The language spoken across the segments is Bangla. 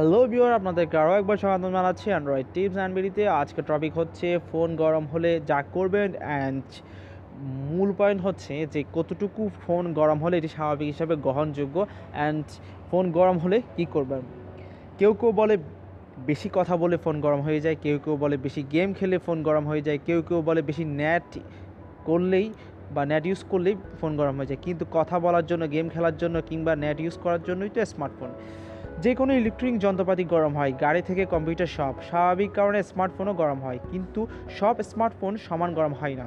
হ্যালো বিওর আপনাদেরকে আরও একবার স্বাগত জানাচ্ছি অ্যান্ড্রয়েড টিপস অ্যান্ড বিডিতে আজকে টপিক হচ্ছে ফোন গরম হলে যা করবেন অ্যান্ড মূল পয়েন্ট হচ্ছে যে কতটুকু ফোন গরম হলে এটি স্বাভাবিক হিসাবে গ্রহণযোগ্য অ্যান্ড ফোন গরম হলে কি করবেন? কেউ কেউ বলে বেশি কথা বলে ফোন গরম হয়ে যায়, কেউ কেউ বলে বেশি গেম খেলে ফোন গরম হয়ে যায়, কেউ কেউ বলে বেশি নেট করলেই বা নেট ইউজ করলেই ফোন গরম হয়ে যায়। কিন্তু কথা বলার জন্য গেম খেলার জন্য কিংবা নেট ইউজ করার জন্যই তো স্মার্টফোন যে কোনো ইলেকট্রনিক যন্ত্রপাতি গরম হয়, গাড়ি থেকে কম্পিউটার সব। স্বাভাবিক কারণে স্মার্টফোনও গরম হয়, কিন্তু সব স্মার্টফোন সমান গরম হয় না।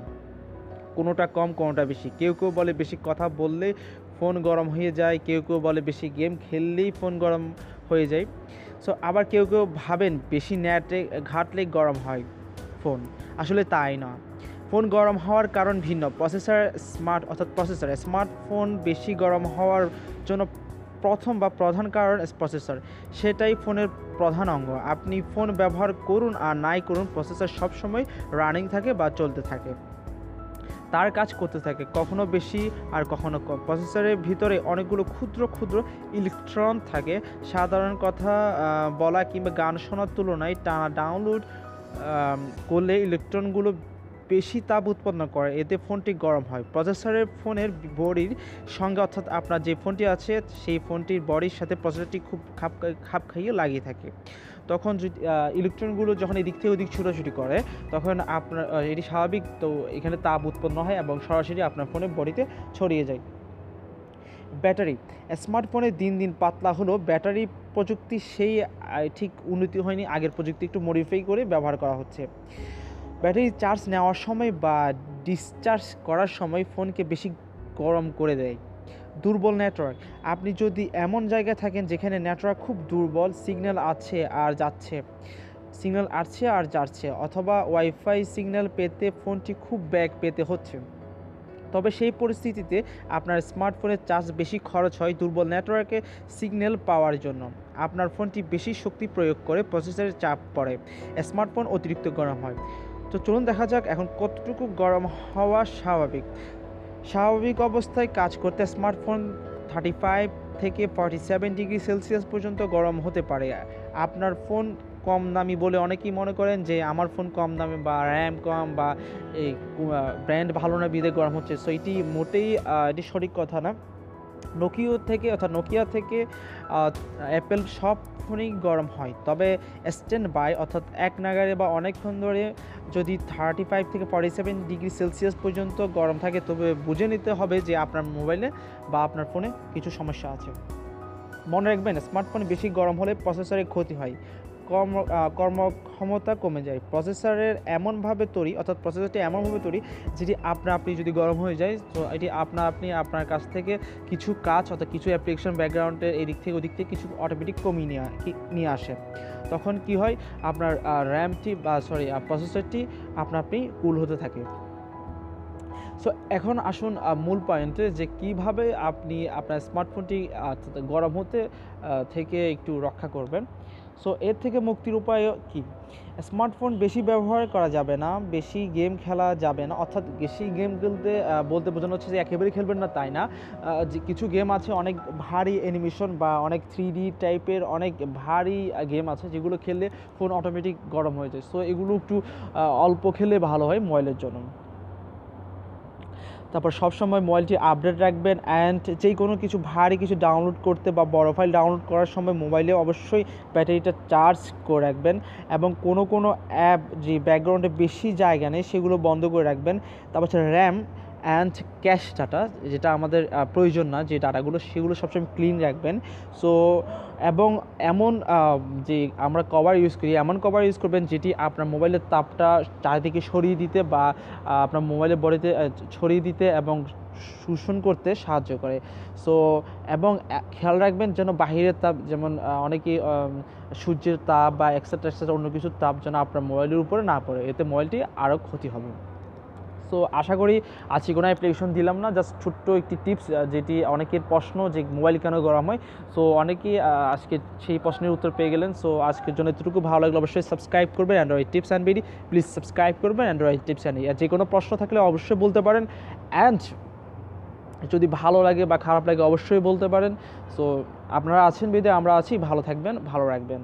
কোনোটা কম, কোনোটা বেশি। কেউ কেউ বলে বেশি কথা বললে ফোন গরম হয়ে যায়, কেউ কেউ বলে বেশি গেম খেললেই ফোন গরম হয়ে যায়। সো আবার কেউ কেউ ভাবেন বেশি নেটে ঘাটলে গরম হয় ফোন। আসলে তাই না। ফোন গরম হওয়ার কারণ ভিন্ন। প্রসেসর স্মার্ট, অর্থাৎ প্রসেসর স্মার্টফোন বেশি গরম হওয়ার জন্য প্রথম বা প্রধান কারণ প্রসেসর সেটাই ফোনের প্রধান অঙ্গ। আপনি ফোন ব্যবহার করুন আর নাই করুন প্রসেসর সবসময় রানিং থাকে বা চলতে থাকে। তার কাজ করতে থাকে, কখনো বেশি আর কখনো কম। প্রসেসরের ভিতরে অনেকগুলো ক্ষুদ্র ক্ষুদ্র ইলেকট্রন থাকে। সাধারণ কথা বলা কিংবা গান শোনার তুলনায় টানা ডাউনলোড করলে ইলেকট্রনগুলো বেশি তাপ উৎপন্ন করে, এতে ফোনটি গরম হয়। প্রসেসরের ফোনের বডির সঙ্গে, অর্থাৎ আপনার যে ফোনটি আছে, সেই ফোনটির বডির সাথে প্রসেসরটি খুব খাপ খাপ খাইয়ে লাগিয়ে থাকে। তখন যদি ইলেকট্রনগুলো যখন এদিক থেকে ওদিক ছুটোছুটি করে, তখন আপনার এটি স্বাভাবিক। তো এখানে তাপ উৎপন্ন হয় এবং সরাসরি আপনার ফোনের বডিতে ছড়িয়ে যায়। ব্যাটারি, স্মার্টফোনে দিন দিন পাতলা হলো ব্যাটারি প্রযুক্তি সেই ঠিক উন্নতি হয়নি। আগের প্রযুক্তি একটু মডিফাই করে ব্যবহার করা হচ্ছে। ব্যাটারি চার্জ নেওয়ার সময় বা ডিসচার্জ করার সময় ফোনকে বেশি গরম করে দেয়। দুর্বল নেটওয়ার্ক আপনি যদি এমন জায়গায় থাকেন যেখানে নেটওয়ার্ক খুব দুর্বল সিগন্যাল আছে আর যাচ্ছে। সিগন্যাল আসছে আর যাচ্ছে অথবা ওয়াইফাই সিগন্যাল পেতে ফোনটি খুব ব্যাগ পেতে হচ্ছে। তবে সেই পরিস্থিতিতে আপনার স্মার্টফোনের চার্জ বেশি খরচ হয় দুর্বল নেটওয়ার্কে সিগন্যাল পাওয়ার জন্য। আপনার ফোনটি বেশি শক্তি প্রয়োগ করে প্রসেসরের চাপ পড়ে। স্মার্টফোন অতিরিক্ত গরম হয়। তো চলুন দেখা যাক এখন কতটুকু গরম হওয়া স্বাভাবিক। স্বাভাবিক অবস্থায় কাজ করতে স্মার্টফোন থার্টি ফাইভ থেকে ফর্টি সেভেন ডিগ্রি সেলসিয়াস পর্যন্ত গরম হতে পারে। আপনার ফোন কম দামি বলে অনেকেই মনে করেন যে, আমার ফোন কম দামি বা র্যাম কম বা এই ব্র্যান্ড ভালো না, বিদে গরম হচ্ছে। সো এটি মোটেই এটি সঠিক কথা না। নোকিও থেকে, অর্থাৎ নোকিয়া থেকে অ্যাপেল সব ফোনেই গরম হয়। তবে স্ট্যান্ড বাই অর্থাৎ এক নাগারে বা অনেকক্ষণ ধরে যদি থার্টি ফাইভ থেকে ফর্টি সেভেন ডিগ্রি সেলসিয়াস পর্যন্ত গরম থাকে, তবে বুঝে নিতে হবে যে আপনার মোবাইলে বা আপনার ফোনে কিছু সমস্যা আছে। মনে রাখবেন স্মার্টফোনে বেশি গরম হলে প্রসেসরের ক্ষতি হয়। কর্ম কর্মক্ষমতা কমে যায়। প্রসেসরের এমনভাবে তৈরি, অর্থাৎ প্রসেসরটি এমনভাবে তৈরি, যেটি আপনা আপনি যদি গরম হয়ে যায়, তো এটি আপনা আপনি আপনার কাছ থেকে কিছু কাজ, অর্থাৎ কিছু অ্যাপ্লিকেশন ব্যাকগ্রাউন্ডের এদিক থেকে ওদিক থেকে কিছু অটোমেটিক কমিয়ে নিয়ে নিয়ে আসে। তখন কি হয়? আপনার র্যামটি বা সরি প্রসেসরটি আপনা আপনি কুল হতে থাকে। সো এখন আসুন মূল পয়েন্টে যে কীভাবে আপনি আপনার স্মার্টফোনটি গরম হতে থেকে একটু রক্ষা করবেন। সো এর থেকে মুক্তির উপায় কি? স্মার্টফোন বেশি ব্যবহার করা যাবে না, বেশি গেম খেলা যাবে না। অর্থাৎ বেশি গেম খেলতে বলতে বোঝানো হচ্ছে যে একেবারেই খেলবেন না, তাই না? কিছু গেম আছে, অনেক ভারী অ্যানিমেশন বা অনেক থ্রি টাইপের অনেক ভারী গেম আছে যেগুলো খেললে ফোন অটোমেটিক গরম হয়ে যায়। সো এগুলো একটু অল্প খেলে ভালো হয় মোবাইলের জন্য। তারপর সবসময় মোবাইলটি আপডেট রাখবেন অ্যান্ড যেই কোনো কিছু ভারী কিছু ডাউনলোড করতে বা বড় ফাইল ডাউনলোড করার সময় মোবাইলে অবশ্যই ব্যাটারিটা চার্জ করে রাখবেন এবং কোনো কোনো অ্যাপ যে ব্যাকগ্রাউন্ডে বেশি জায়গা নেই সেগুলো বন্ধ করে রাখবেন। তারপর হচ্ছে র্যাম অ্যান্ড ক্যাশ ডাটা যেটা আমাদের প্রয়োজন না, যে ডাটাগুলো সেগুলো সবসময় ক্লিন রাখবেন। সো এবং এমন যে আমরা কভার ইউজ করি, এমন কভার ইউজ করবেন যেটি আপনার মোবাইলের তাপটা চারিদিকে সরিয়ে দিতে বা আপনার মোবাইলের বডিতে ছড়িয়ে দিতে এবং শোষণ করতে সাহায্য করে। সো এবং খেয়াল রাখবেন যেন বাহিরের তাপ, যেমন অনেকেই সূর্যের তাপ বা এক্সেট্রা এক্সেট্রা অন্য কিছুর তাপ যেন আপনার মোবাইলের উপরে না পড়ে। এতে মোবাইলটি আরও ক্ষতি হবে। সো আশা করি আজকে কোনো অ্যাপ্লিকেশন দিলাম না জাস্ট ছোট্ট একটি টিপস যেটি অনেকের প্রশ্ন যে মোবাইল কেন গরম হয়। সো অনেকেই আজকে সেই প্রশ্নের উত্তর পেয়ে গেলেন। সো আজকের জন্য এতটুকু। ভালো লাগল অবশ্যই সাবস্ক্রাইব করবেন। Android tips and BD please subscribe করবেন। অ্যান্ড্রয়েড টিপস অ্যান্ড যে কোনো প্রশ্ন থাকলে অবশ্যই বলতে পারেন। অ্যান্ড যদি ভালো লাগে বা খারাপ লাগে, অবশ্যই বলতে পারেন। সো আপনারা আছেন বিদে, আমরা আছি। ভালো থাকবেন, ভালো রাখবেন।